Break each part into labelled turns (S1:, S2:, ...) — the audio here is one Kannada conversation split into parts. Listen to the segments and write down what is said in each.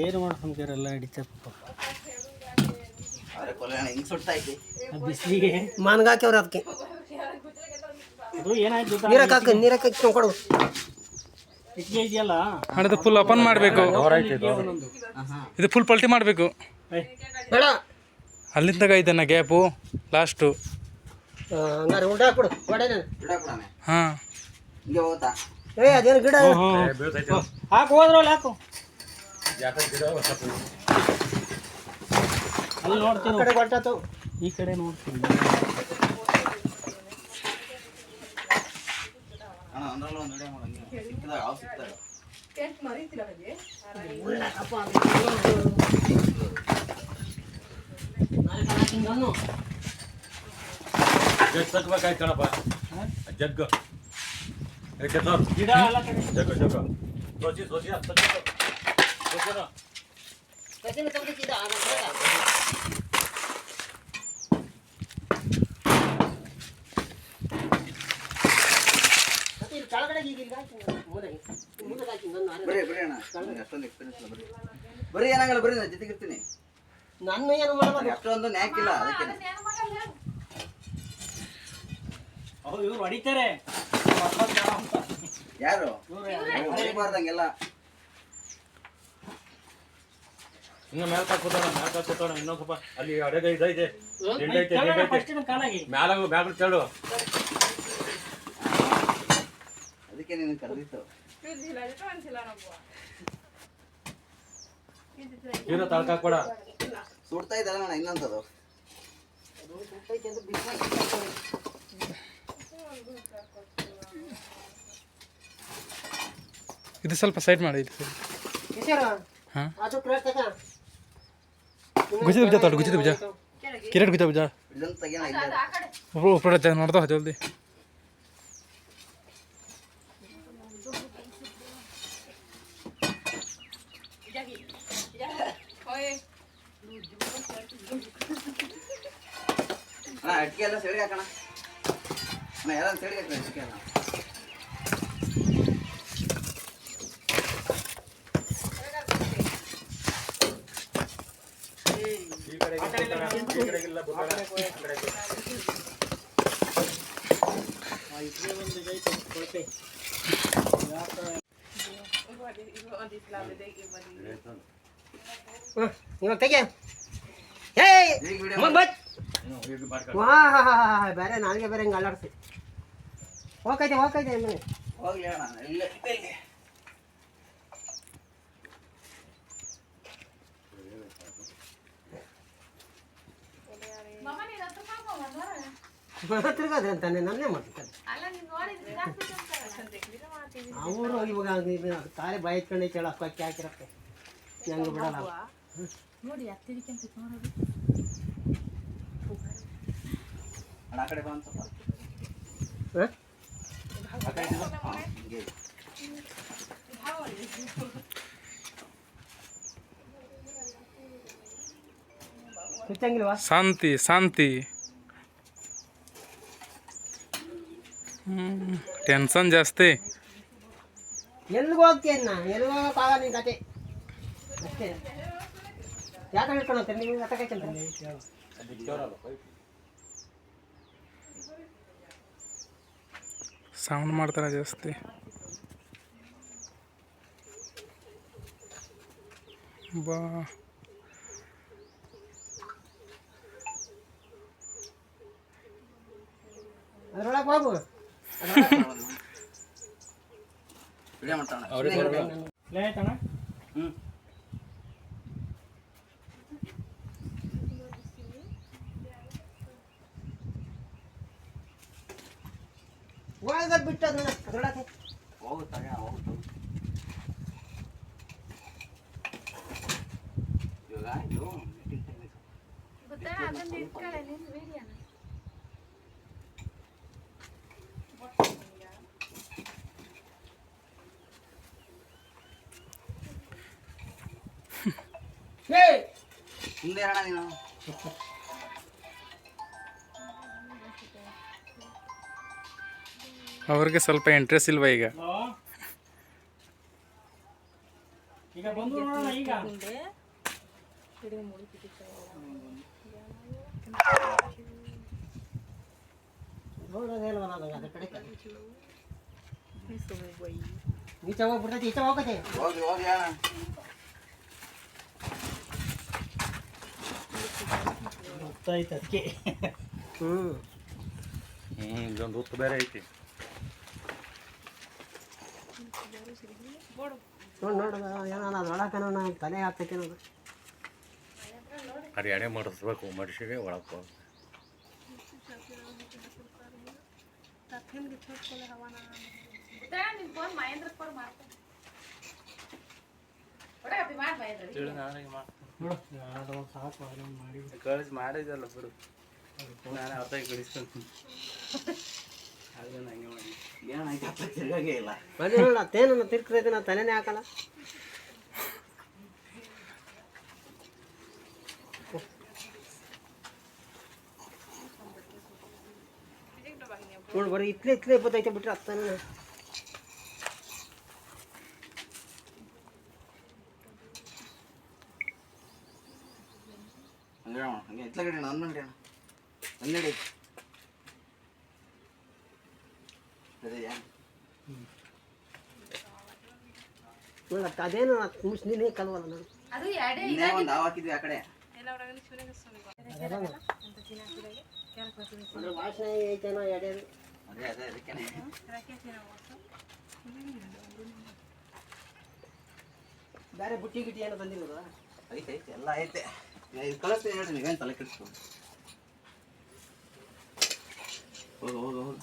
S1: ಏನು ಮಾಡ್ಕೊಂತೀರಲ್ಲ ಹಿಡಿತಪ್ಪ ಬಿಸಿಲಿಗೆ.
S2: ಮಾನ್ಗಾಕ್ಯವ್ರ ಅದಕ್ಕೆ.
S1: ಅದು ಏನಾಯ್ತು ಗೊತ್ತಾ?
S2: ನೀರಕ್ಕೆ ಹಾಕಿ ನೀರಕ್ಕೆ ಹಾಕಿ ಕೊಡು
S1: ಇದೆಯಲ್ಲ?
S3: ಫುಲ್ ಓಪನ್ ಮಾಡಬೇಕು. ಇದು. ಫುಲ್ ಪಲ್ಟಿ ಮಾಡಬೇಕು.
S2: ಬೇಡ.
S3: ಅಲ್ಲಿಂದ ಇದನ್ನ ಗ್ಯಾಪು ಲಾಸ್ಟು
S2: ಆ, ಹಂಗಾರೆ ಉಲ್ಟಾ ಹಾಕ್ಬಿಡು ಗೋಡೆ
S4: ಬಿಡ ಕೊಡನೆ
S3: ಹಾಂ.
S4: ಹಿಂಗೆ ಹೋಗುತ್ತಾ?
S2: ಏ ಅದೇನು ಗಿಡ?
S1: ಹ್ಮ್, ಹ್ಮ್. ಹಾಕು ಹೋದ್ರಲ್ಲ ಹಾಕು. ಅಲ್ಲಿ
S2: ಆ
S1: ನೋಡ್ತೀನಿ
S2: ಕಡೆ ಹೊರ್ಟಾತು
S1: ಈ ಕಡೆ ನೋಡ್ತೀನಿ
S4: ಅಣ್ಣ ಒಂದ್ರಲ್ಲಿ ಒಂದು ವಿಡಿಯೋ ಮಾಡಂಗೆ ಸಿಕ್ಕಿದಾಗ ಅವು ಸಿಕ್ಕಿದಾಗ
S5: ಜಗ್ ತಗೋಬೇಕಾಯ್ತು ಕಣಪ್ಪ ಜಗ್ಗು ಏಕೆ ತೋರ್?
S1: ಗಿಡ ಎಲ್ಲ ಕಡೆ
S5: ಜಗ್ಗು ಜಗ್ಗು ತೋರ್ಸಿ ತೋರ್ಸಿ ಅದು ತಗ್ಗು. ತೋರ್ಸಿರು.
S2: ಮತ್ತೆ ಇಲ್ಲಿ ಕೆಳಗಡೆ ಈಗ ಇಲ್ಲಿ ಹಾಕಿ ಮೂಲೆಗೆ. ಮುಂದಕ್ಕೆ ಹಾಕಿ ನನ್ನ ಅರೆ-
S4: ಬರ್ರಿ ಬರ್ರಿ ಅಣ್ಣ ನನಗೆ ಅಷ್ಟೊಂದು ಎಕ್ಸ್ಪೀರಿಯನ್ಸ್ ಇಲ್ಲ ಬರ್ರಿ ಬರ್ರಿ ಏನಾಗಲ್ಲ ಬರ್ರಿ ನಾನು ಜೊತೆಗಿರ್ತೀನಿ
S2: ನನ್ನ ಏನು ಮಾಡಲ್ಲ
S4: ನನಗೆ ಅಷ್ಟೊಂದು ನ್ಯಾಕಿಲ್ಲ ಅದಕ್ಕೆ
S1: ಅವ್ರು ಇವ್ರು. ಹೊಡಿತಾರೆ
S4: ಯಾರು ಹೊಡಿಬಾರ್ದಂಗೆಲ್ಲ.
S5: ಇನ್ನು ಮೇಲ್ ಕಾಕೋಣ ಮೇಲ್ ಕಾಕೋಣ ಇನ್ನೊಂದ್ ಸ್ವಲ್ಪ ಅಲ್ಲಿ ಅಡೆಗ ಇದೈತೆ ಮ್ಯಾಲ ಮ್ಯಾಲ ಕೇಳು
S4: ಅದಕ್ಕೆ ನೀನು ಕರೆದಿತ್ತು.
S5: ಇರೋ ತಳ್ಕ ಕೊಡ
S4: ಸುಡ್ತಾ ಇದ್ದಲ್ಲ ಅಣ್ಣ ಇನ್ನೊಂದದು
S3: ಇದು ಸ್ವಲ್ಪ ಸೈಡ್ ಮಾಡಿ ಇದು ಹಾಂ?
S2: ಅದು ಪ್ಲೇಟ್ ತಗ
S3: ಗುಜಿದ ಬುಜ ತೋಡು ಗುಜಿದ ಬುಜ ಕಿರೀಟ್ ಗುಜ ಬುಜ
S4: ಇದನ್ನು ತೆಗಿಯೋಣ ಇಲ್ಲ
S3: ಒಬ್ರು ಉಪ್ರಡೆ ನೋಡ್ದೋ ಜಲ್ದಿ
S4: ಅಣ್ಣ ಅಡಿಕೆ ಎಲ್ಲ ಸೈಡ್ಗೆ ಹಾಕೋಣ ಅಣ್ಣ ಎಲ್ಲ ಸೈಡ್ಗೆ ಹಾಕೋಣ ಅಡಿಕೆ ಎಲ್ಲ
S5: ಈ ಕಡೆಗಿಲ್ಲ ಬುಟ್ಟಾಗ.
S2: ಹ್ಮ್, ಇವಾಗ ತೆಗೆ ಏಯ್
S4: ಈಗ ವಿಡಿಯೋ
S2: ಮ- ಬತ್.
S5: ಹ್ಮ್, ಈಗ ಮಾಡ್ಕೊಳ್ಳಿ.
S2: ವಾ ಹಾ ಹಾ ಹಾ ಹಾ ಬೇರೆ ನಾಲ್ಗೆ ಬೇರೆ ಹಿಂಗೆ ಅಲ್ಲಾಡ್ಸಿ ಹೋಗೈತೆ ಹೋಗೈತೆ ಮನೆ
S4: ಹೋಗ್ಲಿ ಅಣ್ಣ ಇಲ್ಲ ಇಲ್ಲಿ
S2: ತಿರ್ಗಾದ್ರೆ ಅಂತಾನೆ ನನ್ನೇ ಮಾಡ್ತಾರೆ ಅವರು ಇವಾಗ ಕಾಲೇ ಬಾಯಿ ಇಟ್ಕೊಂಡೈತೆ ಹೇಳ ಅಕ್ಕಿ ಹಾಕಿರತ್ತೆ. ಹೆಂಗೆ ಬಿಡಲ್ಲ.
S4: ನೋಡಿ ಕಡೆ ಆ ಕಡೆ ಇದು. ಹಾ,
S3: ಶಾಂತಿ ಶಾಂತಿ. ಟೆನ್ಷನ್ ಜಾಸ್ತಿ
S2: ಎಲ್ಲಿಗೆ ಹೋಗ್ತೀಯ ನಾ ಎಲ್ಲಿಗೆ ಹೋಗೋಕ್ಕಾಗ ನಿನ್ ಕತೆ ಅಷ್ಟೇ ಯಾಕೆ ಹಿಡ್ಕೊಂಡು ನಿಮ್ಗೆ ಗತಕೈತಂತ
S3: ಸೌಂಡ್ ಮಾಡ್ತಾರೆ ಜಾಸ್ತಿ ಬಾ
S2: ಅದ್ರೊಳಗೆ ಹೋಗು
S4: ವಿಡಿಯೋ ಮಾಡ್ತಾಣ
S1: ಪ್ಲೇ ಆಯ್ತಣ್ಣ
S4: ಹ್ಞೂ
S2: ಒಳಗೆ ಬಿಟ್ಟು ಅದನ್ನ ಅದ್ರೊಳಗೆ
S4: ಹೋಗುತ್ತಾಗ ಹೋಗುತ್ತ ಇವಾಗ ಇದು meeting time ಆಯ್ತು.
S2: ಏ
S4: ಮುಂದೆ ಹೇಳ ನೀನು.
S3: ಅವ್ರಿಗೆ ಸ್ವಲ್ಪ ಇಂಟ್ರೆಸ್ಟ್ ಇಲ್ವಾ ಈಗ?
S1: ಈಗ ಬಂದು ನೋಡೋಣ ಈಗ.
S2: ಈಚೆ ಹೋಗ್ಬಿಡ್ತೈತಿ ಈಚೆ ಹೋಗತ್ತೆ
S4: ಹೋಗಿ ಹೋಗಿ
S1: ಗೊತ್ತಾಯ್ತು ಅದಕ್ಕೆ
S2: ಹ್ಞೂ
S5: ಹ್ಞೂ ಇದೊಂದು ಹೊತ್ತು ಬೇರೆ ಐತಿ.
S2: ನೋಡಿ. ನೋಡು ಏನೋ ಅದು ಒಳಕನೋ ತಲೆ ಹಾಕ್ತೈತೆ ನೋಡು
S5: ಅದು ಎಣೆ ಮಾಡಿಸ್ಬೇಕು ಮನುಷ್ಯಗೆ ಒಳಗೆ
S1: ನೋಡು
S6: ಕಳಿಸಿ ಮಾಡಿದಲ್ಲ ಬಿಡು. ನಾನು ಅರ್ಥ ಕಳಿಸ್ಕೊಂತೀನಿ ಅದನ್ನ ಹಂಗೆ ಮಾಡಿ.
S4: ತಿರ್ಗಾಗೆ ಇಲ್ಲ.
S2: ನಾ ತಲೆನೇ ಹಾಕಲ್ಲ. ನೋಡು ಬರೀ ಇತ್ಲೇ ಇತ್ಲೇ ಇಪ್ಪತ್ತೈತೆ ಬಿಟ್ರೆ ಅತ್ತನ
S4: ಹಂಗೆ ಎತ್ಲಗಡೆ ಅಣ್ಣ ಹನ್ನೊಂದು ಅಣ್ಣ ಹನ್ನೆರಡು ಸರಿಯಾ
S2: ಅದೇನು ಮುಸ್ ನೀನೇ ಕಲ್ವಲ್ಲ ನಾನು
S7: ಅದು ಎರಡೇ
S4: ಇನ್ನೇ ಒಂದು ಹಾವು ಹಾಕಿದ್ವಿ ಆ ಕಡೆ.
S2: ಅದ್ರ ವಾಸನೆ ಐತೇನೋ ಎಡೆ
S4: ಅದೇ. ಅದೇ ಅದಕ್ಕೆ
S2: ಬೇರೆ ಬುಟ್ಟಿ ಗಿಟ್ಟಿ ಏನೋ ಬಂದಿಲ್ಲ
S4: ಐತೆ ಐತೆ ಎಲ್ಲ ಐತೆ. ಇದು ಕಳಿಸ್ತೀನಿ ಹೇಳ್ರಿ ನೀವೇನು ತಲೆ ಕೆಡಿಸ್ಕೊಂಡು ಹೋಗು ಹೋಗು ಹೋಗು.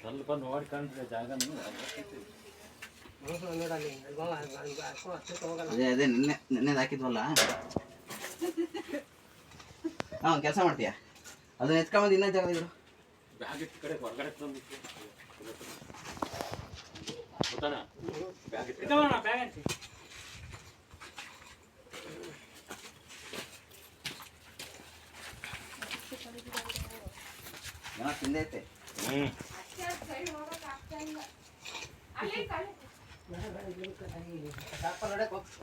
S5: ಸ್ವಲ್ಪ ನೋಡ್ಕೊಂಡ್ರೆ ಜಾಗನೂ
S4: ಅದೇ ಅದೇ ನಿನ್ನೆ ನಿನ್ನೆದು ಹಾಕಿದ್ವಲ್ಲ? ಹಾಂ ಕೆಲಸ ಮಾಡ್ತೀಯ? ಅದನ್ನ ಎತ್ಕೊಂಬಂದು ಇನ್ನೊಂದು ಇದ್ರು
S5: ಬ್ಯಾಗ್ ಇಟ್ಟು ಕಡೆ ಹೊರಗಡೆ ಗೊತ್ತಾನ? ಬ್ಯಾಗ್ ಇಟ್ಟು
S1: ಬ್ಯಾಗ್
S4: ಏನೋ ತಿಂದೈತೆ
S5: ಹ್ಞೂ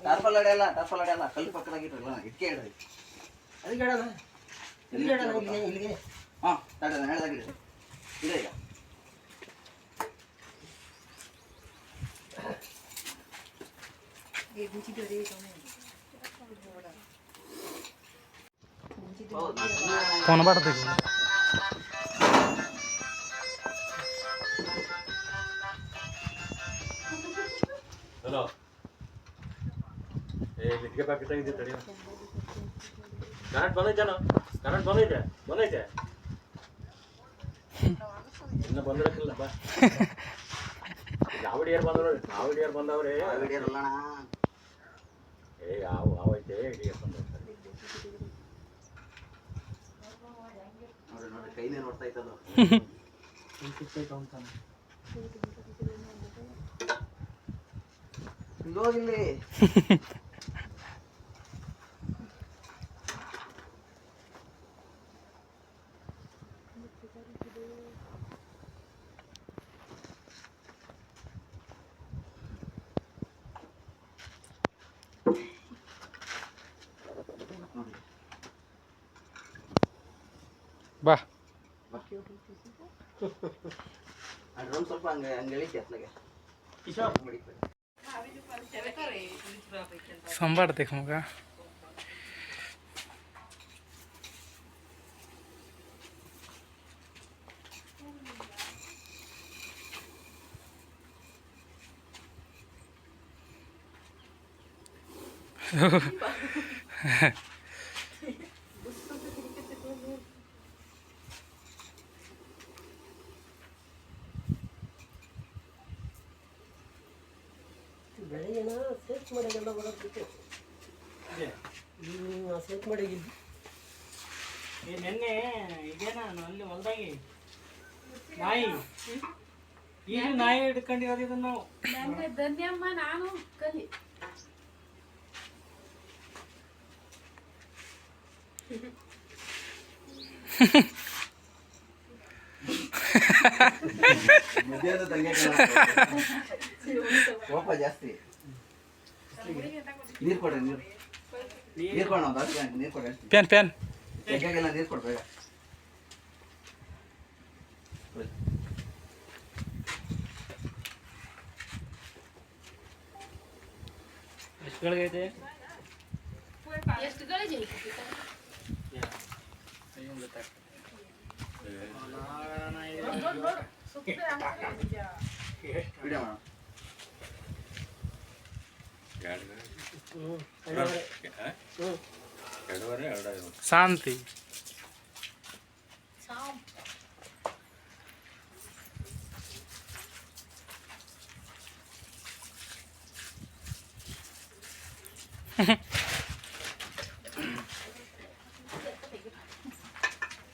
S4: ಟಾರ್ಪಲ್ ಅಡೆಯಲ್ಲ ಟಾರ್ಪಲ್ ಅಡೆಯಲ್ಲ ಕಲ್ಲು ಪಕ್ಕದಾಗಿರಲ್ಲ ಇಟ್ಕೆ ಇಡ್ರಿ
S2: ಅದಕ್ಕೆ ಹೇಳೋಣ? ಇಲ್ಲಿಗೆ ಇಲ್ಲಿಗೆ
S4: ಹಾಂ ತಡೆ ಈಗ.
S3: ಫೋನ್ ಮಾಡ್ತೀವಿ
S5: ಹಲೋ. ಏ ಲಿಟ್ಗೆ ಪ್ಯಾಕೆಟ್ ಆಗಿದೆ ತಡಿ. ಕರೆಂಟ್ ಬಂದೈತೇನೋ ಕರೆಂಟ್ ಬಂದೈತೆ? ಬಂದೈತೆ? ಇನ್ನು ಬಂದಿರಕ್ಕಿಲ್ಲ ಬಾ. ಯಾವ ಡಿಯರ್ ಬಂದವ್ರು ಯಾವ ಡಿಯರ್ ಬಂದವ್ರೆ.
S4: ವಿಡಿಯೋ ಅಲ್ಲಣ್ಣ
S5: ಏ ಯಾವ ಯಾವ ಐತೆ? ಡಿಯರ್ ಬಂದವ್ರು
S4: ನೋಡಿ ಕೈನೇ ನೋಡ್ತಾ ಇತ್ತದು
S1: ಸಿಕ್ತೈತೆ ಅಂತಾನೆ
S4: ಇಲ್ಲಿ ಹೋಗಿಲ್ಲಿ
S3: ಬಾ
S4: ಆ ಡ್ರಮ್ ಸ್ವಲ್ಪ ಹಂಗೆ ಹಂಗೆ ಎಳಿತಿ ಅತ್ಲಾಗೆ
S1: ಕಿಶೋರ್
S3: ಸಂಬಾಡ್ತೆ सोमवार
S2: देखूँगा। ಸೇಫ್ ಮಾಡಿಗೆಲ್ಲ ಬರೋದು ಹ್ಞೂ ಸೇಫ್ ಮಾಡಿಗಿದ್ದು
S1: ಏ ನೆನ್ನೆ ಇದೇನಾ ಅಲ್ಲಿ ಹೊಲ್ದಾಗಿ. ನಾಯಿ. ಈಗ ನಾಯಿ? ಹಿಡ್ಕೊಂಡಿರೋದು ಇದನ್ನ ನಾವು.
S7: ಧನ್ಯಮ್ಮ ನಾನು ಕಲಿ.
S4: ಮಧ್ಯಾಹ್ನ ತಂಗಿ ಕೋಪ ಜಾಸ್ತಿ. ನೀರು ಕೊಡ್ರಿ ನೀರು. ನೀರು ಕೊಡ ನೀರು ಕೊಡಿ
S3: ಪ್ಯಾನ್ ಪ್ಯಾನ್.
S4: ತೆಗ್ಯಾಗೆಲ್ಲ ನೀರು ಕೊಡ್ಬೇಕ
S1: ಎಷ್ಟು ಗಳಿಗೈತೆ
S7: ಎಷ್ಟು ಐತಿ?
S4: ವಿಡಿಯೋ ಮಾಡೋಣ.
S5: ಎರಡೂವರೆ ಎರಡು
S3: ಶಾಂತಿ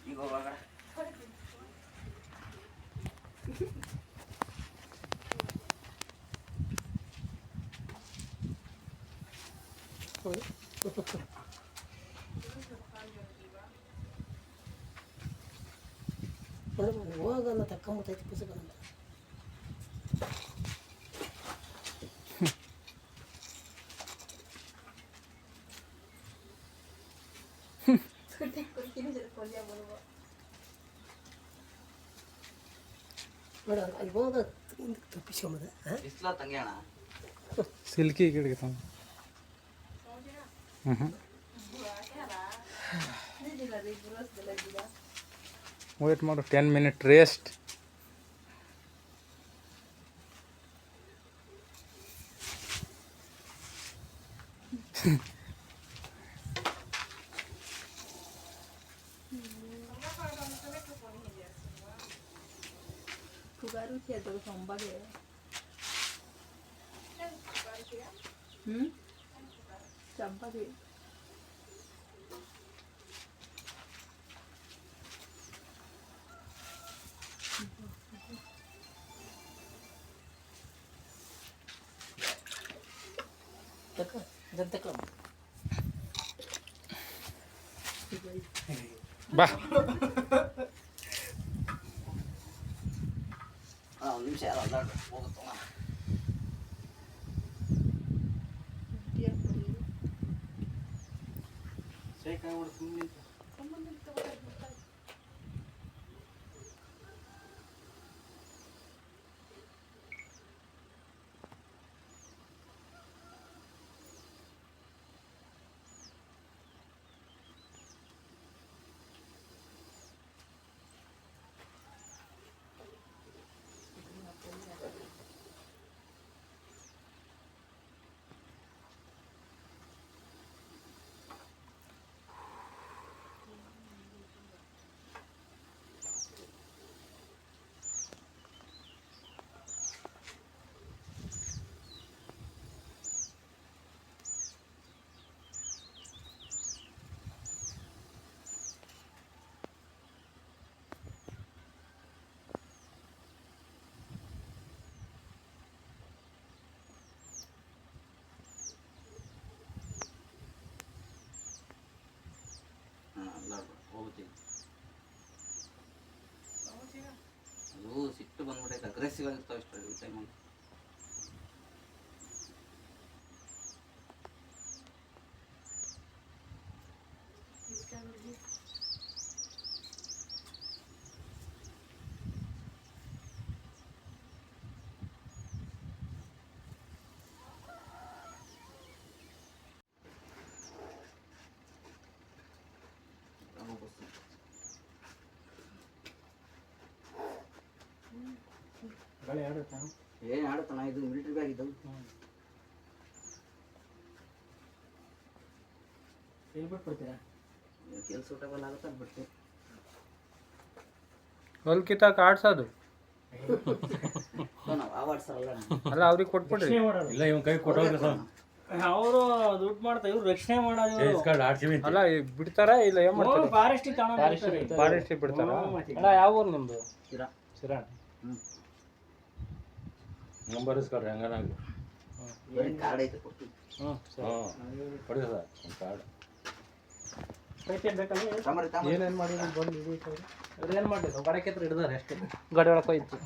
S4: ಈಗ ಹೋಗುವಾಗ
S2: ತಕ್ಕೊಂಬತ್ತೈತಿ ಪುಸ್ತಕ ಅಂತ ಅಲ್ಲಿ ತಪ್ಪಿಸ್ಕೊಂಬದ
S3: ಸಿಲ್ಕಿ ಗಿಡಕ್ಕೆ ತಂದು ಹ್ಞೂ ವೇಟ್ ಮಾಡು ಟೆನ್ ಮಿನಿಟ್ ರೆಸ್ಟ್
S4: 부가루티야 저거
S1: 정박이에요. 응?
S4: 정박이. 잠깐. ಬಾ ಅಣ್ಣ ಒಂದು ನಿಮಿಷ ಯಾರು ಅಲ್ಲಾಡ್ರಿ
S1: ಹೋಗುತ್ತಣ್ಣ ಶೇಕ್
S4: sigan estos historias. ಗಾಳಿ ಆಡುತ್ತಾ? ಇದು ಮಿಲಿಟರಿ ಬ್ಯಾಗ್ ಇದ್ದವು
S1: ಎಲ್ಲಿ ಬಿಟ್ಬಿಡ್ತೀರಾ?
S4: ಕೆಲಸ ಊಟವೆಲ್ಲ ಆಗುತ್ತೆ ಅದು ಬಿಟ್ಟು
S3: ಹೊಲ್ ಕಿತ್ತಾಕ ಆಡ್ಸೋದು?
S4: ನಾವು ಆವಾಡ್ಸಲ್ಲ
S3: ಅಲ್ಲ ಅವ್ರಿಗೆ ಕೊಟ್ಬಿಡ್ರಿ.
S5: ಇಲ್ಲ ಇವನ್ ಕೈ ಕೊಟ್ಟೋಗ್ರಿ ಸರ್
S1: ಅವರು ದುಡ್ಡು ಮಾಡ್ತಾ ಇವ್ರು ರಕ್ಷಣೆ ಮಾಡೋದು
S3: ಅಲ್ಲ ಈ ಬಿಡ್ತಾರ ಇಲ್ಲ ಏನ್ ಮಾಡ್ತಾರೆ?
S1: ಫಾರೆಸ್ಟ್
S3: ಫಾರೆಸ್ಟ್ ಬಿಡ್ತಾರ. ಅಲ್ಲ ಯಾವ ಊರು ನಿಮ್ದು?
S4: ಶಿರಾ.
S3: ಸಿರಾಣ
S5: ನಂಬರ್ ಇಸ್ಕೊಡ್ರಿ ಹಂಗನಾಗಿ ಹಾಂ ಕೊಡಿ ಸರ್. ಒಂದು ಕಾರ್ಡ್
S6: ಏನೇನು ಮಾಡಿದ್ರು ಬಂದು ಇದು
S1: ಅವ್ರು ಏನ್ ಮಾಡಿದ್ರು ಗಡಕ್ಕೆ ಹತ್ರ ಹಿಡ್ದಾರೆ ಅಷ್ಟೇ.
S6: ಗಾಡಿ ಒಳಗೆ ಹೋಯ್ತು.